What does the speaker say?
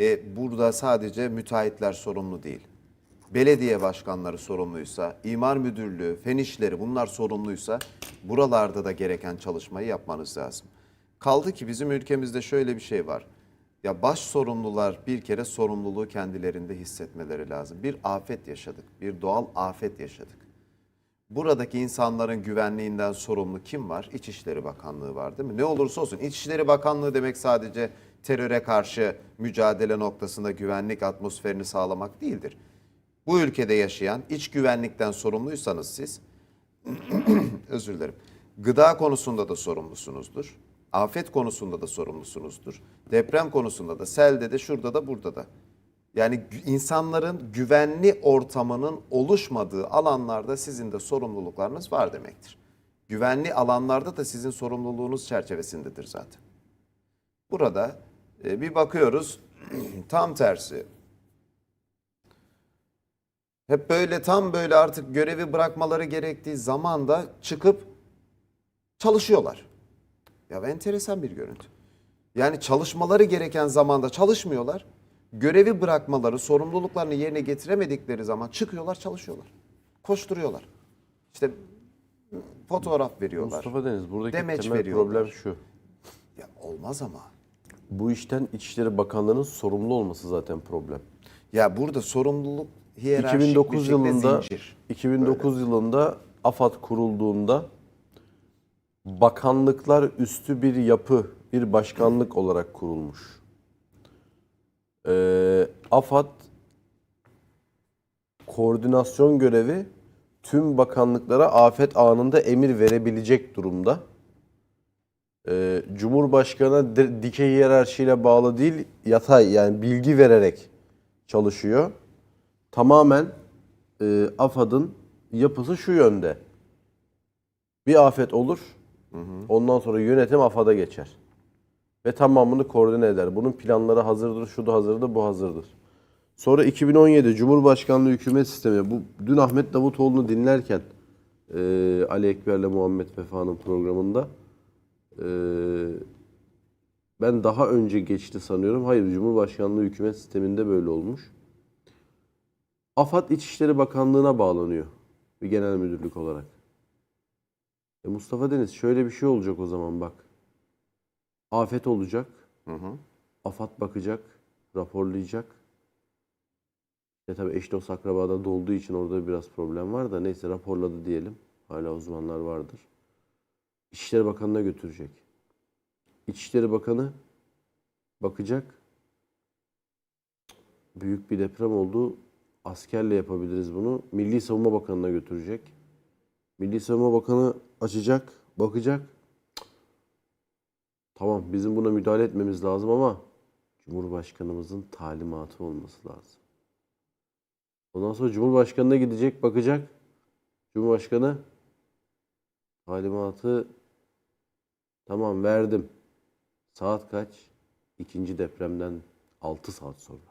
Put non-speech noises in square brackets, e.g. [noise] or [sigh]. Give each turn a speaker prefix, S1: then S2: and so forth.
S1: E, burada sadece müteahhitler sorumlu değil. Belediye başkanları sorumluysa, imar müdürlüğü, fen işleri bunlar sorumluysa buralarda da gereken çalışmayı yapmanız lazım. Kaldı ki bizim ülkemizde şöyle bir şey var. Ya baş sorumlular bir kere sorumluluğu kendilerinde hissetmeleri lazım. Bir afet yaşadık, bir doğal afet yaşadık. Buradaki insanların güvenliğinden sorumlu kim var? İçişleri Bakanlığı var değil mi? Ne olursa olsun İçişleri Bakanlığı demek sadece teröre karşı mücadele noktasında güvenlik atmosferini sağlamak değildir. Bu ülkede yaşayan iç güvenlikten sorumluysanız siz [clears throat] özür dilerim. Gıda konusunda da sorumlusunuzdur. Afet konusunda da sorumlusunuzdur. Deprem konusunda da, selde de, şurada da, burada da. Yani insanların güvenli ortamının oluşmadığı alanlarda sizin de sorumluluklarınız var demektir. Güvenli alanlarda da sizin sorumluluğunuz çerçevesindedir zaten. Burada e, bir bakıyoruz [clears throat] tam tersi. Hep böyle tam böyle artık görevi bırakmaları gerektiği zaman da çıkıp çalışıyorlar. Ya enteresan bir görüntü. Yani çalışmaları gereken zamanda çalışmıyorlar. Görevi bırakmaları, sorumluluklarını yerine getiremedikleri zaman çıkıyorlar, çalışıyorlar. Koşturuyorlar. İşte fotoğraf veriyorlar.
S2: Mustafa Deniz buradaki
S1: Demeç
S2: temel
S1: veriyorlar.
S2: problem şu.
S1: Ya olmaz ama.
S2: Bu işten İçişleri Bakanlığı'nın sorumlu olması zaten problem.
S1: Ya burada sorumluluk hiyerarşik
S2: 2009
S1: bir
S2: yılında
S1: zincir.
S2: 2009 yılında AFAD kurulduğunda bakanlıklar üstü bir yapı, bir başkanlık olarak kurulmuş. Ee, AFAD koordinasyon görevi tüm bakanlıklara afet anında emir verebilecek durumda. Ee, Cumhurbaşkanı di- dikey hiyerarşiyle bağlı değil, yatay yani bilgi vererek çalışıyor. Tamamen e, AFAD'ın yapısı şu yönde. Bir afet olur, ondan sonra yönetim AFAD'a geçer. Ve tamamını koordine eder. Bunun planları hazırdır, şu da hazırdır, bu hazırdır. Sonra 2017 Cumhurbaşkanlığı hükümet sistemi. Bu dün Ahmet Davutoğlu'nu dinlerken e, Ali Ekber'le Muhammed Vefa'nın programında e, ben daha önce geçti sanıyorum. Hayır Cumhurbaşkanlığı hükümet sisteminde böyle olmuş. AFAD İçişleri Bakanlığı'na bağlanıyor bir genel müdürlük olarak. E Mustafa Deniz şöyle bir şey olacak o zaman bak. Afet olacak. AFAD bakacak, raporlayacak. Ya tabii eş dost akrabada dolduğu için orada biraz problem var da neyse raporladı diyelim. Hala uzmanlar vardır. İçişleri Bakanı'na götürecek. İçişleri Bakanı bakacak. Büyük bir deprem oldu. Askerle yapabiliriz bunu. Milli Savunma Bakanı'na götürecek. Milli Savunma Bakanı açacak, bakacak. Tamam bizim buna müdahale etmemiz lazım ama Cumhurbaşkanımızın talimatı olması lazım. Ondan sonra Cumhurbaşkanı'na gidecek, bakacak. Cumhurbaşkanı talimatı tamam verdim. Saat kaç? İkinci depremden 6 saat sonra.